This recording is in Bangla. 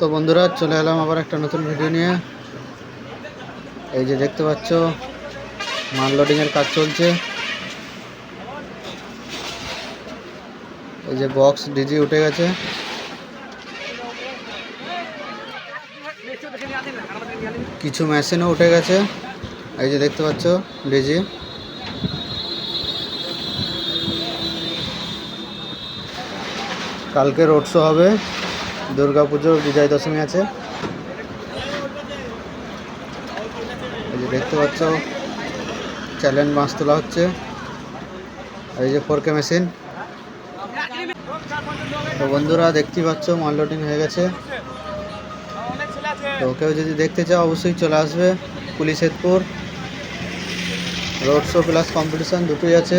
তো বন্ধুরা, চলে এলাম আবার একটা নতুন ভিডিও নিয়ে। এই যে দেখতে পাচ্ছ মাল লোডিংয়ের কাজ চলছে। এই যে বক্স ডিজি উঠে গেছে। কিছু মেশিনও উঠে গেছে। এই যে দেখতে পাচ্ছ ডিজি কালকে রোড শো হবে। দুর্গা পুজো বিজয় দশমী আছে। এই যে দেখতে পাচ্ছ চ্যালেঞ্জ মাছ তোলা হচ্ছে। এই যে ফোরকে মেশিন তো বন্ধুরা, দেখতেই পাচ্ছ, মাল লোডিং হয়ে গেছে। তো কেউ যদি দেখতে চাও, অবশ্যই চলে আসবে পুলিশেরপুর রোড শো প্লাস কম্পিটিশন দুটোই আছে।